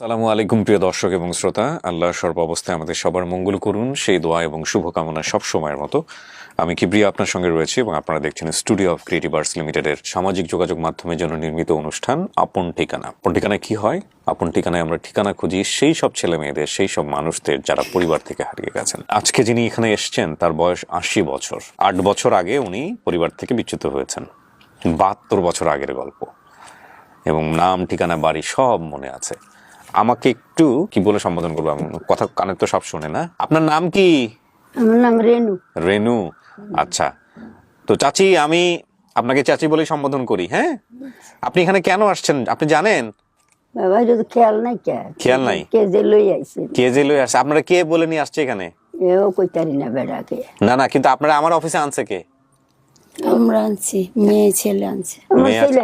সালামু আলাইকুম, প্রিয় দর্শক এবং শ্রোতা। আল্লাহ সর্ব অবস্থায় আমাদের সবার মঙ্গল করুন, সেই দোয়া এবং শুভকামনা সব সময়ের মতো। আমি কিবরিয়া আপনার সঙ্গে রয়েছি এবং আপনারা দেখছেন স্টুডিও অফ ক্রিয়েটিভ আর্টস লিমিটেডের সামাজিক যোগাযোগ মাধ্যমের জন্য নির্মিত অনুষ্ঠান আপন ঠিকানা। আপন ঠিকানায় কি হয়? আপন ঠিকানায় আমরা ঠিকানা খুঁজি সেই সব ছেলে মেয়েদের, সেই সব মানুষদের যারা পরিবার থেকে হারিয়ে গেছেন। আজকে যিনি এখানে এসছেন, তার বয়স আশি বছর। আট বছর আগে উনি পরিবার থেকে বিচ্যুত হয়েছেন। বাহাত্তর বছর আগের গল্প। এবং নাম, ঠিকানা, বাড়ি সব মনে আছে। আমাকে একটু কি বলে সম্বোধন করব? কথা কানে তো সব শুনে না। আপনার নাম কি? আমার নাম রেনু। রেনু। আচ্ছা। তো চাচি আমি আপনাকে চাচি বলেই সম্বোধন করি হ্যাঁ? আপনি এখানে কেন আসছেন? আপনি জানেন? বাবা তো খেয়াল নাই কে? খেয়াল নাই? কে যে লই আইছে? কে যে লই আসছে? আপনারা কে বলে নিয়ে আসছে এখানে? এও কইতারি না বেড়াকে না না কিন্তু আপনারা আমার অফিসে আনছে কে? আমরা আনছি মেয়ে ছেলে আনছে।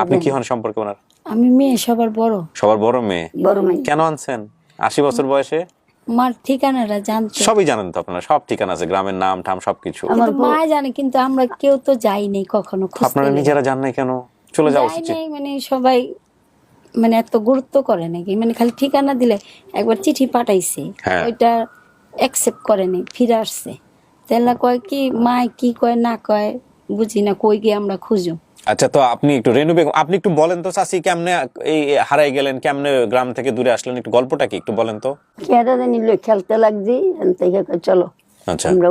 আপনি কি হন সম্পর্কে ওনার? আমি মেয়ে সবার বড়। সবার বড় মেয়ে? বড় মেয়ে। কেন আনছেন? আশি বছর বয়সে? মার ঠিকানাটা জানতো। সবই জানেন তো আপনারা সব ঠিকানা আছে গ্রামের নাম ঠাম সবকিছু। আমার কিন্তু মা জানে কিন্তু আমরা কেউ তো যাই নাই কখনো আপনারা নিজেরা জান নাই কেন? চলে যাওয়া উচিত। মানে সবাই মানে এত গুরুত্ব করে নাকি? মানে খালি ঠিকানা দিলে একবার চিঠি পাঠাইছে হ্যাঁ। ওইটা অ্যাকসেপ্ট করে নাই ফিরে আসছে। তাহলে কয় কি মা কি কয় না কয় বুঝি না কই গিয়ে আমরা খুঁজো আচ্ছা তো আপনি একটু রেনু বেগম আপনি একটু বলেন তো চাষি কেমনে এই হারাই গেলেন কেমনে গ্রাম থেকে দূরে আসলেন একটু গল্পটা কি একটু বলেন তো। জানি খেলতে লাগছি থেকে চলো। আচ্ছা। আমরা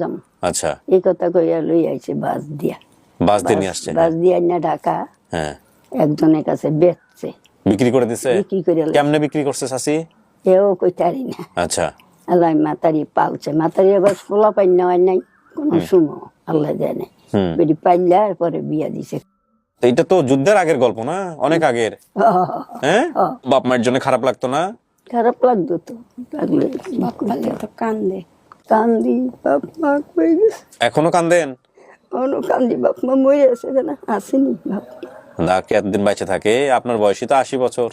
যাম আচ্ছা। এই কথা কইয়া লই আইছে বাস দিয়া। বাস দিয়ে নিয়ে আসছে বাস দিয়া না ঢাকা। হ্যাঁ। একজনের কাছে বেচছে। বিক্রি করে দিছে? বিক্রি করে কেমনে বিক্রি করছে চাষি এও কইতারি না। আচ্ছা। আল্লাহ মাতারি পালছে। মাতারি আবার পোলা পাই নেওয়ার নাই কোনো সুমো আল্লাহ জানে। বেটি পাইলা পরে বিয়া দিছে। তো এটা তো যুদ্ধের আগের গল্প না? অনেক আগের। হ্যাঁ? বাপ মায়ের জন্য খারাপ লাগতো না? খারাপ লাগতো তো লাগলে বাপ মালে তো কান্দে। কান্দি বাপ মা কই গেছে। এখনও কান্দেন? কান্দি বাপ মা মরে আছে না আসেনি বাপ দা কে এতদিন বাইচে থাকে? আপনার বয়সই তো আশি বছর।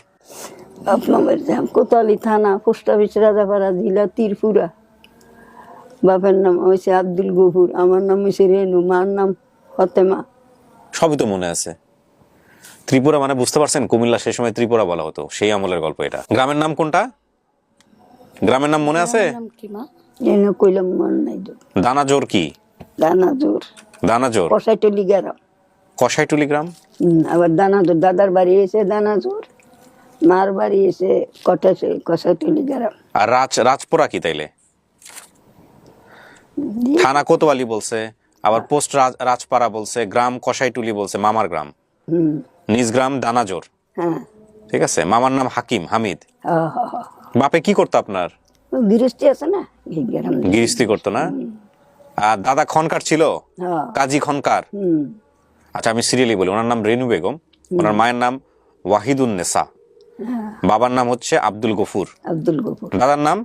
বাপ মা মরেছে কোতালি থানা পোস্ট অফিস রাজাপাড়া জেলা তীরপুরা। বাপের নাম হয়েছে আব্দুল গফুর আমার নাম হয়েছে রেনু মার নাম ফতেমা। সবই তো মনে আছে। ত্রিপুরা মানে বুঝতে পারছেন কুমিল্লা সেই সময় ত্রিপুরা বলা হতো সেই আমলের গল্প এটা। গ্রামের নাম কোনটা? গ্রামের নাম মনে আছে? নাম কি কইলাম মন নাই দানাজোর কি? দানা জোর দানাজোর? কষাইটলি গেরাম। কষাইটুলি গ্রাম? আবার দানা জোর দাদার বাড়ি এসে দানা জোর মার বাড়ি এসে কটাশে কষাইটলি গেরাম। আর রাজ রাজপুরা কি তাইলে? থানা কোতোয়ালি বলছে আবার পোস্ট রাজপাড়া বলছে গ্রাম কষাইটুলি বলছে মামার গ্রাম। নিজ গ্রাম দানাজোর। হ্যাঁ। ঠিক আছে? মামার নাম হাকিম হামিদ। বাপে কি করতো আপনার? গৃহস্থী আছে না? গিরিস্তি করতো না? আর দাদা খনকার ছিল? হ্যাঁ। কাজী খনকার? আচ্ছা আমি সিরিয়ালি বলি ওনার নাম রেনু বেগম ওনার মায়ের নাম ওয়াহিদুন নেসা। বাবার নাম হচ্ছে আব্দুল গফুর। আব্দুল গফুর। দাদার নাম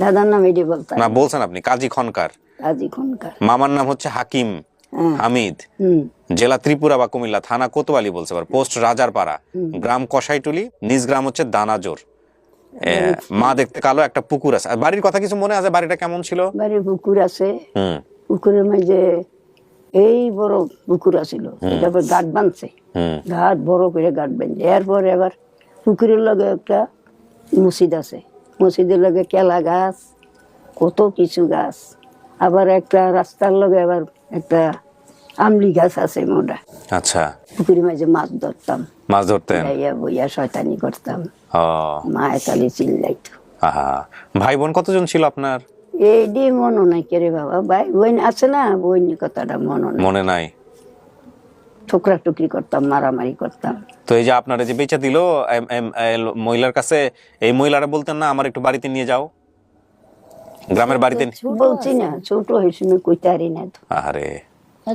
দাদার নাম এটি বলতাম না বলছেন আপনি কাজী খনকার। কাজী খনকার। মামার নাম হচ্ছে হাকিম হ্যাঁ। হামিদ। জেলা ত্রিপুরা বা কুমিল্লা থানা কোতোয়ালি বলছে আবার পোস্ট রাজারপাড়া। গ্রাম কষাইটুলি নিজ গ্রাম হচ্ছে দানাজোর। মা দেখতে কালো একটা পুকুর আছে। আর বাড়ির কথা কিছু মনে আছে? বাড়িটা কেমন ছিল? বাড়ির পুকুর আছে। পুকুরের মাঝে এই বড় পুকুর আছিল। আবার গাঠ বানছে ঘাট বড় করে ঘাট বানছে এরপরে আবার পুকুরের লগে একটা মসজিদ আছে। মসজিদের লগে কেলা গাছ কত কিছু গাছ। আবার একটা রাস্তার লগে আবার একটা আমলি গাছ আছে মোটা। আচ্ছা। পুকুরের মাঝে মাছ ধরতাম। মাছ ধরতেন? বইয়া শয়তানি করতাম। মা একালি চিল্লাইতো। ভাই বোন কতজন ছিল আপনার? এই দিয়ে মনো নাই কে রে বাবা। ভাই বোন আছে না? বোন কথাটা মনো নাই। মনে নাই? ঠোকরা টুকরি করতাম মারামারি করতাম। তো এই যে আপনারা যে বেচা দিল এম- এম- এল- মহিলার কাছে এই মহিলারা বলতেন না আমার একটু বাড়িতে নিয়ে যাও। গ্রামের বাড়িতে বলছি না ছোট হয়েছে কইতারি না তো। আরে।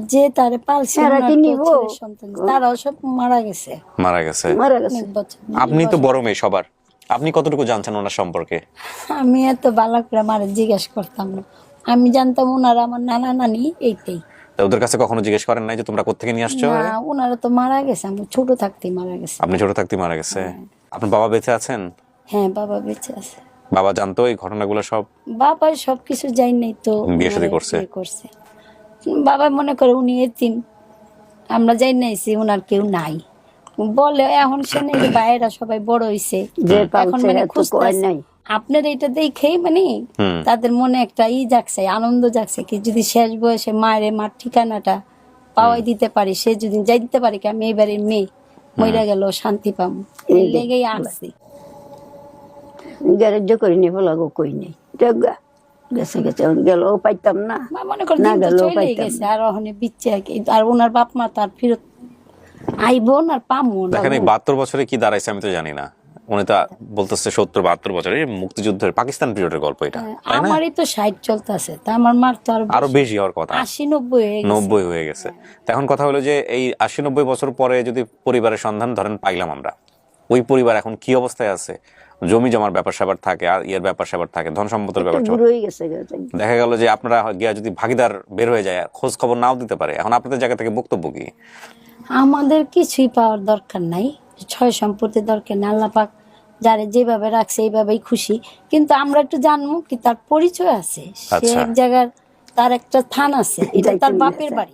যে তারে পালছে তারাও সব মারা গেছে। মারা গেছে। মারা গেছে। আপনি তো বড় মেয়ে সবার। আপনি কতটুকু জানছেন ওনার সম্পর্কে? আমি এত বালা করে মারে জিজ্ঞেস করতাম না। আমি জানতাম ওনারা আমার নানা নানি এইটাই। ওদের কাছে কখনো জিজ্ঞেস করেন নাই যে তোমরা কোথেকে নিয়ে আসছো? না ওনারা তো মারা গেছে আমি ছোট থাকতেই মারা গেছে। আপনি ছোট থাকতে মারা গেছে? আপনার বাবা বেঁচে আছেন? হ্যাঁ বাবা বেঁচে আছে। বাবা জানতো এই ঘটনাগুলো সব? বাবা সবকিছু যাই নাই তো বিয়ে শাদী করছে? করছে। বাবা মনে করে উনি এতিম। আমরা যাই নাইছি ওনার কেউ নাই। বলে এখন সে নাকি বাইরেরা সবাই বড় হইছে যে এখন মানে এত নাই আপনার এটা দেখেই মানে তাদের মনে একটা ই জাগছে আনন্দ জাগছে কি যদি শেষ বয়সে মায়ের মার ঠিকানাটা পাওয়াই দিতে পারি সে যদি যাই দিতে পারি কি আমি এবারে মেয়ে মইরা গেল শান্তি এই লেগেই আসছি। গ্যারেজ করি নি বলাগো কই নেই গেছে গেছে গেলেও পাইতাম না। মনে করেন না পাইতাম গেছে আর ওখানে বিচ্ছে আর কি। আর ওনার বাপ মা তার ফেরত আইবো না আর পামো না। দেখেন বছরে কি দাঁড়াইছে আমি তো জানি না। উনি তো বলতেছে সত্তর বাহাত্তর বছরে মুক্তিযুদ্ধের পাকিস্তান পিরিয়ডের গল্প এটা আমারই তো ষাট চলতেছে তা আমার মার তো আরও বেশি হওয়ার কথা। আশি নব্বই হয়ে গেছে। নব্বই হয়ে গেছে। এখন কথা হলো যে এই আশি নব্বই বছর পরে যদি পরিবারের সন্ধান ধরেন পাইলাম আমরা। ওই পরিবার এখন কি অবস্থায় আছে? জমি জমার ব্যাপার স্যাপার থাকে আর ইয়ের ব্যাপার স্যাপার থাকে ধন সম্পদের ব্যাপার হয়ে। দেখা। গেল যে আপনারা গিয়া যদি ভাগিদার বের হয়ে যায় খোঁজ খবর নাও দিতে পারে। এখন আপনাদের জায়গা থেকে বক্তব্য কি? আমাদের কিছুই পাওয়ার দরকার নাই ছয় সম্পত্তির দরকার আল্লাহ পাক যারে যেভাবে রাখছে এইভাবেই খুশি। কিন্তু আমরা একটু জানব কি তার পরিচয় আছে? সে আচ্ছা। এক জায়গার তার একটা থান আছে। এটা তার বাপের বাড়ি।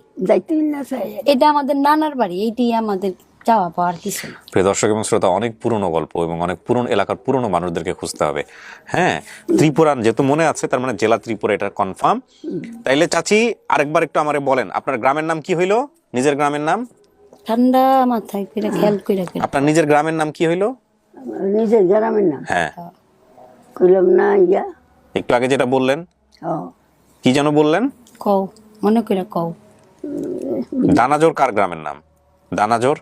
এটা আমাদের নানার বাড়ি। এইটাই আমাদের চাওয়া পাওয়ার কিছু না। প্রিয় দর্শক এবং শ্রোতা অনেক পুরনো গল্প এবং অনেক পুরনো এলাকার পুরনো মানুষদেরকে খুঁজতে হবে। হ্যাঁ ত্রিপুরান যেহেতু মনে আছে তার মানে জেলা ত্রিপুরা এটা কনফার্ম তাইলে চাচি আরেকবার একটু আমারে বলেন আপনার গ্রামের নাম কি হইল? নিজের গ্রামের নাম? ঠান্ডা মাথায় করে খেয়াল করে আপনার নিজের গ্রামের নাম কি হইল? নিজের গ্রামের নাম। হ্যাঁ। কইলাম না ইয়া। একটু আগে যেটা বললেন ও। কি যেন বললেন? কও মনে করে কও। দানাজোর কার গ্রামের নাম? দানাজোর?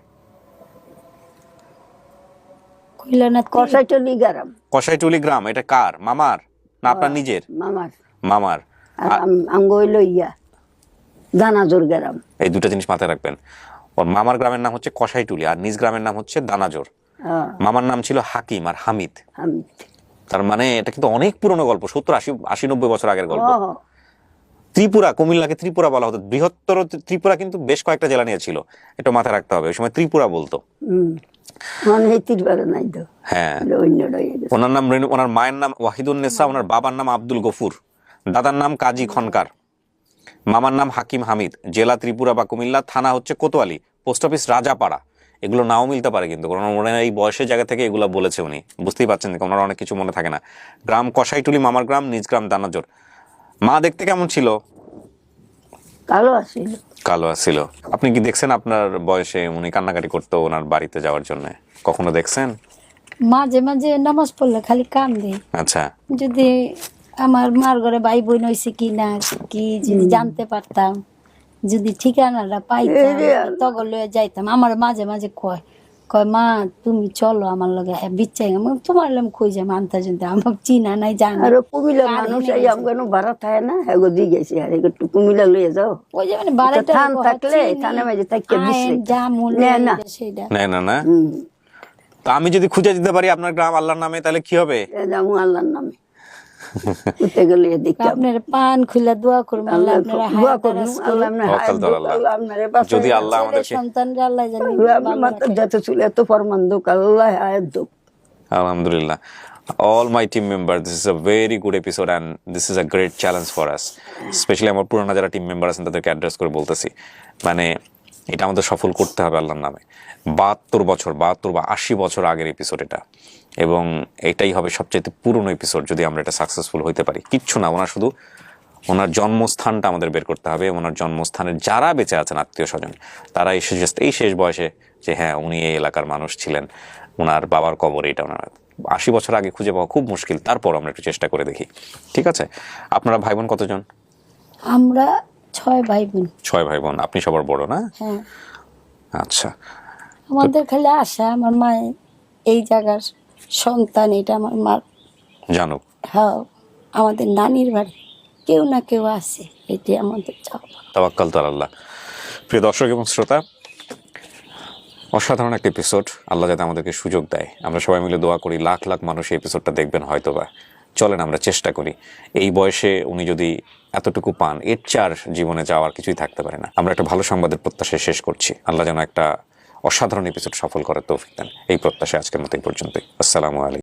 কইলা না তো? গ্রাম। কষাইটুলি গ্রাম এটা কার? মামার? না আপনার নিজের? মামার। মামার। আঙ্গ হইল ইয়া দানাজোর গ্রাম। এই দুটো জিনিস মাথায় রাখবেন। ওর মামার গ্রামের নাম হচ্ছে কষাইটুলি আর নিজ গ্রামের নাম হচ্ছে দানাজোর। মামার নাম ছিল হাকিম আর হামিদ। তার মানে এটা কিন্তু অনেক পুরনো গল্প সত্তর আশি আশি নব্বই বছর আগের গল্প। ত্রিপুরা কুমিল্লাকে ত্রিপুরা বলা হতো। বৃহত্তর ত্রিপুরা কিন্তু বেশ কয়েকটা জেলা নিয়ে ছিল। এটা মাথায় রাখতে হবে ওই সময় ত্রিপুরা বলতো। মনে হয়। হ্যাঁ ওনার নাম ওনার মায়ের নাম ওয়াহিদুন্নেসা ওনার বাবার নাম আব্দুল গফুর। দাদার নাম কাজী খনকার। মামার নাম হাকিম হামিদ। জেলা ত্রিপুরা বা কুমিল্লা থানা হচ্ছে কোতোয়ালি পোস্ট অফিস রাজাপাড়া। এগুলো নাও মিলতে পারে কিন্তু। কারণ ওনার এই বয়সের জায়গা থেকে এগুলো বলেছে উনি। বুঝতেই পারছেন যে ওনার অনেক কিছু মনে থাকে না। গ্রাম কষাইটুলি মামার গ্রাম নিজ গ্রাম দানাজোর মা দেখতে কেমন ছিল? কালো আসিল কালো ছিল আপনি কি দেখছেন আপনার বয়সে উনি কান্নাকাটি করতো ওনার বাড়িতে যাওয়ার জন্য? কখনো দেখছেন? মাঝে মাঝে নামাজ পড়লে খালি কান দেয় আচ্ছা। যদি আমার মার ঘরে ভাই বোন হয়েছে কি না কি যদি জানতে পারতাম। যদি ঠিকানাটা পাইতাম রে তখন লয়ে যাইতাম। আমার মাঝে মাঝে কয় কয় মা তুমি চলো আমার লগে বিচ্ছাই তোমার লাম কই যাম আনতে জানতে আমার চিনা নাই জানা আর কুমিল্লা মানুষ এই আমগানো ভাড়া থাকে না? হেগো দি গেছে। আর একটু কুমিল্লা লইয়ে যাও। ওই যে মানে বাড়িটা থান থাকলে থানে মাঝে থাকতে না না। না না হুম। তা আমি যদি খুঁজে দিতে পারি আপনার গ্রাম আল্লাহর নামে তাহলে কি হবে? যাব আল্লাহর নামে। উঠতে গেলে আপনার পান খুলে দোয়া করব আল্লাহ আপনারা দোয়া করুন আল্লাহ আপনার হায়াত আল্লাহ। যদি আল্লাহ সন্তানরা আল্লাহ জানে আল্লাহ যাতে ছিল এত ফরমান দুক আল্লাহ হায়াত দুক। Alhamdulillah. All my team members, this is a very good episode and this is a great challenge for us. Especially আমার পুরোনো যারা টিম মেম্বার আছেন তাদেরকে অ্যাড্রেস করে বলতেছি। মানে এটা আমাদের সফল করতে হবে আল্লাহর নামে। বাহাত্তর বছর বাহাত্তর বা আশি বছর আগের এপিসোড এটা। এবং এটাই হবে সবচেয়ে পুরনো এপিসোড যদি আমরা এটা সাকসেসফুল হইতে পারি। কিচ্ছু না ওনার শুধু ওনার জন্মস্থানটা আমাদের বের করতে হবে ওনার জন্মস্থানের যারা বেঁচে আছেন আত্মীয় স্বজন তারা এসে জাস্ট এই শেষ বয়সে যে হ্যাঁ উনি এই এলাকার মানুষ ছিলেন ওনার বাবার কবর এটা ওনার। আশি বছর আগে খুঁজে পাওয়া খুব মুশকিল তারপর আমরা একটু চেষ্টা করে দেখি। ঠিক আছে? আপনারা ভাই বোন কতজন? আমরা ছয় ভাই বোন ছয় ভাই বোন আপনি সবার বড় না? হ্যাঁ। আচ্ছা। আমাদের খালি আশা আমার মায়ের এই জায়গার সন্তান এটা আমার মার জানুক হ্যাঁ আমাদের নানির বাড়ি। কেউ না কেউ আছে এটি আমাদের চাওয়া। তাবাক্কাল তো আল্লাহ। প্রিয় দর্শক এবং শ্রোতা অসাধারণ একটা এপিসোড আল্লাহ যাতে আমাদেরকে সুযোগ দেয়। আমরা সবাই মিলে দোয়া করি লাখ লাখ মানুষ এই এপিসোডটা দেখবেন হয়তো বা চলেন আমরা চেষ্টা করি। এই বয়সে উনি যদি এতটুকু পান এর চার জীবনে যাওয়ার কিছুই থাকতে পারে না। আমরা একটা ভালো সংবাদের প্রত্যাশায় শেষ করছি। আল্লাহ যেন একটা অসাধারণ এপিসোড সফল করার তৌফিক দেন। এই প্রত্যাশা আজকের মতো এই পর্যন্তই। আসসালামু আলাইকুম।